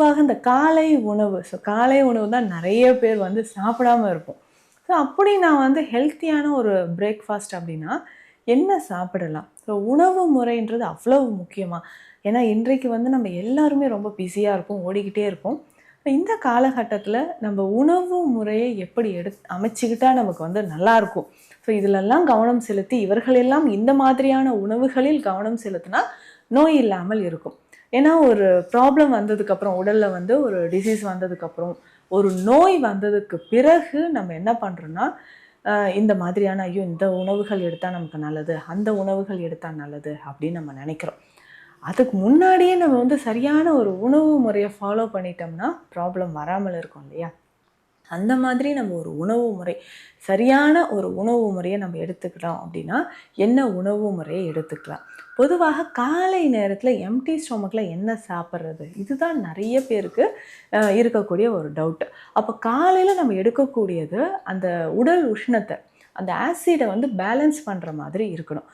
பொதுவாக இந்த காலை உணவு ஸோ காலை உணவு தான் நிறைய பேர் வந்து சாப்பிடாம இருப்போம். ஸோ அப்படி நான் வந்து ஹெல்த்தியான ஒரு பிரேக்ஃபாஸ்ட் அப்படின்னா என்ன சாப்பிடலாம்? ஸோ உணவு முறைன்றது அவ்வளவு முக்கியமாக ஏன்னா இன்றைக்கு வந்து நம்ம எல்லாருமே ரொம்ப பிஸியாக இருப்போம் ஓடிக்கிட்டே இருப்போம். இந்த காலகட்டத்தில் நம்ம உணவு முறையை எப்படி எடு அமைச்சிக்கிட்டால் நமக்கு வந்து நல்லாயிருக்கும் ஸோ இதிலெல்லாம் கவனம் செலுத்தி இவர்களெல்லாம் இந்த மாதிரியான உணவுகளில் கவனம் செலுத்தினா நோய் இல்லாமல் இருக்கும். ஏன்னா ஒரு ப்ராப்ளம் வந்ததுக்கப்புறம் உடலில் வந்து ஒரு டிசீஸ் வந்ததுக்கப்புறம் ஒரு நோய் வந்ததுக்கு பிறகு நம்ம என்ன பண்ணுறோன்னா இந்த மாதிரியான ஐயோ இந்த உணவுகள் எடுத்தால் நமக்கு நல்லது அந்த உணவுகள் எடுத்தால் நல்லது அப்படின்னு நம்ம நினைக்கிறோம். அதுக்கு முன்னாடியே நம்ம வந்து சரியான ஒரு உணவு முறையை ஃபாலோ பண்ணிட்டோம்னா ப்ராப்ளம் வராமல் இருக்கும் இல்லையா? அந்த மாதிரி நம்ம ஒரு உணவு முறை சரியான ஒரு உணவு முறையை நம்ம எடுத்துக்கிட்டோம் அப்படின்னா என்ன உணவு முறையை எடுத்துக்கலாம்? பொதுவாக காலை நேரத்தில் எம்டி ஸ்டொமக்கில் என்ன சாப்பிட்றது? இதுதான் நிறைய பேருக்கு இருக்கக்கூடிய ஒரு டவுட் அப்போ காலையில் நம்ம எடுக்கக்கூடியது அந்த உடல் உஷ்ணத்தை அந்த ஆசிடை வந்து பேலன்ஸ் பண்ணுற மாதிரி இருக்கணும்.